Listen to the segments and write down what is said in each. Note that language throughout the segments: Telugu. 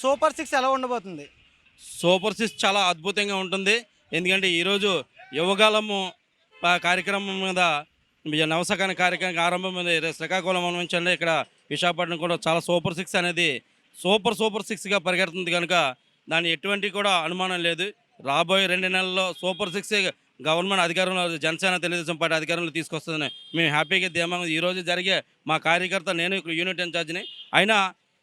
సూపర్ సిక్స్ ఎలా ఉండబోతుంది? సూపర్ సిక్స్ చాలా అద్భుతంగా ఉంటుంది. ఎందుకంటే ఈరోజు యువగాలము ఆ కార్యక్రమం మీద నవసకాన కార్యక్రమం ఆరంభం మీద శ్రీకాకుళం నుంచి అండి ఇక్కడ విశాఖపట్నం కూడా చాలా సూపర్ సిక్స్ అనేది సూపర్ సూపర్ సిక్స్గా పరిగెడుతుంది కనుక దాని ఎటువంటి కూడా అనుమానం లేదు. రాబోయే రెండు నెలల్లో సూపర్ సిక్స్ గవర్నమెంట్ అధికారంలో జనసేన తెలుగుదేశం పార్టీ అధికారంలో తీసుకొస్తుందని మేము హ్యాపీగా ధీమంగా ఈరోజు జరిగే మా కార్యకర్త నేను ఇక్కడ యూనిట్ ఇన్ఛార్జిని. అయినా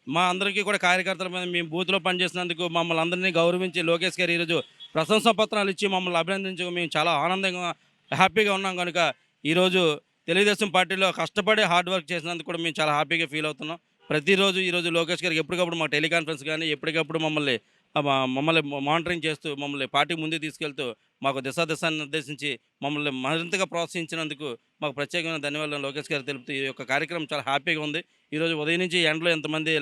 మా అందరికీ కూడా కార్యకర్తల మీద మేము బూత్లో పనిచేసినందుకు మమ్మల్ని అందరినీ గౌరవించి లోకేష్ గారు ఈరోజు ప్రశంసా పత్రాలు ఇచ్చి మమ్మల్ని అభినందించి మేము చాలా ఆనందంగా హ్యాపీగా ఉన్నాం కనుక ఈరోజు తెలుగుదేశం పార్టీలో కష్టపడి హార్డ్ వర్క్ చేసినందుకు కూడా మేము చాలా హ్యాపీగా ఫీల్ అవుతున్నాం. ప్రతిరోజు ఈరోజు లోకేష్ గారికి ఎప్పటికప్పుడు మా టెలికాన్ఫరెన్స్ కానీ ఎప్పటికప్పుడు మమ్మల్ని మమ్మల్ని మానిటరింగ్ చేస్తూ మమ్మల్ని పార్టీ ముందుకు తీసుకెళ్తూ మాకు దిశా దిశాన్ని నిర్దేశించి మమ్మల్ని మరింతగా ప్రోత్సహించినందుకు మాకు ప్రత్యేకమైన ధన్యవాదాలు లోకేష్ గారు తెలుపుతూ ఈ యొక్క కార్యక్రమం చాలా హ్యాపీగా ఉంది. ఈరోజు ఉదయం నుంచి ఎండలో ఎంతమంది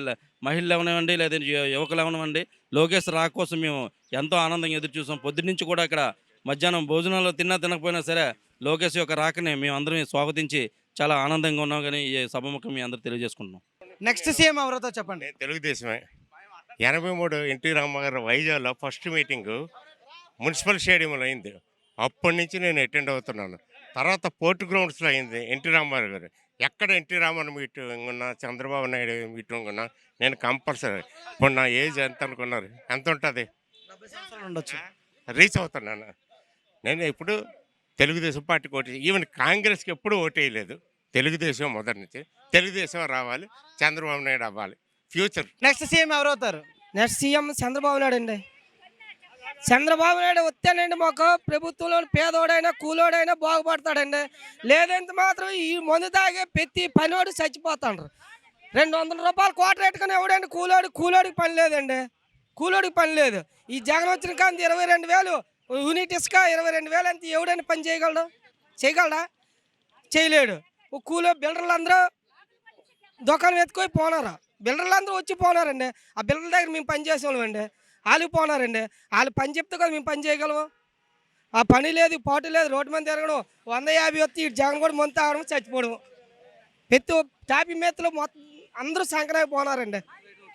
మహిళలు అవనివ్వండి లేదా యువకులు అవనివ్వండి లోకేష్ రాక కోసం మేము ఎంతో ఆనందంగా ఎదురు చూసాం. పొద్దున్న నుంచి కూడా ఇక్కడ మధ్యాహ్నం భోజనాలు తిన్నా తినకపోయినా సరే లోకేష్ యొక్క రాకని మేము అందరం స్వాగతించి చాలా ఆనందంగా ఉన్నాం. కానీ ఈ సభముఖం మీ అందరూ తెలియజేసుకుంటున్నాం. నెక్స్ట్ సీఎం ఎవరితో చెప్పండి? తెలుగుదేశమే. ఎనభై మూడు ఎన్టీ రామారావు వైజాగ్లో ఫస్ట్ మీటింగు మున్సిపల్ స్టేడియంలో అయింది. అప్పటి నుంచి నేను అటెండ్ అవుతున్నాను. తర్వాత పోర్ట్ గ్రౌండ్స్లో అయింది ఎన్టీ రామారావు గారు. ఎక్కడ ఎన్టీ రామారావు మీటింగ్ ఉన్నా చంద్రబాబు నాయుడు మీటింగ్ ఉన్నా నేను కంపల్సరీ. ఇప్పుడు నా ఏజ్ ఎంత అనుకున్నారు? ఎంత ఉంటుంది? రీచ్ అవుతున్నాను నేను. ఎప్పుడు తెలుగుదేశం పార్టీకి ఓటు ఈవెన్ కాంగ్రెస్కి ఎప్పుడు ఓటు వేయలేదు. తెలుగుదేశం మొదటి నుంచి. తెలుగుదేశం రావాలి చంద్రబాబు నాయుడు అవ్వాలి. ఫ్యూచర్ నెక్స్ట్ సీఎం ఎవరు అవుతారు? నెక్స్ట్ సీఎం చంద్రబాబు నాయుడు అండి. చంద్రబాబు నాయుడు వస్తేనండి మాకు ప్రభుత్వంలో పేదోడైనా కూలోడైనా బాగుపడతాడండి. లేదంటే మాత్రం ఈ మందు తాగే ప్రతి పనివాడు చచ్చిపోతాడు రెండు వందల రూపాయలు కోట పెట్టుకుని ఎవడండి? కూలోడు కూలోడికి పని లేదండి. కూలోడికి పని లేదు. ఈ జగన్ వచ్చిన కానీ ఇరవై రెండు వేలు యూనిట్ ఇసుక ఇరవై రెండు వేలు అంత ఎవడైనా పని చేయగలడు? చేయగలడా? చేయలేడు. ఓ కూలో బిల్డర్లు అందరూ దుకాణం ఎత్తుకొని పోనారు? బిల్డర్లు అందరూ వచ్చి పోనారండి. ఆ బిల్డర్ దగ్గర మేము పని చేసేవాళ్ళమండి. వాళ్ళు పోనారండి. వాళ్ళు పని చెప్తే కదా మేము పని చేయగలము. ఆ పని లేదు పోటీ లేదు రోడ్డు మీద తిరగడం వంద యాభై వస్తే ఇటు జగన్ కూడా ముందు తాగడం చచ్చిపోవడం. ప్రతి టాపీ మేతలో మొత్తం అందరూ సంక్రాంతి పోనారండి.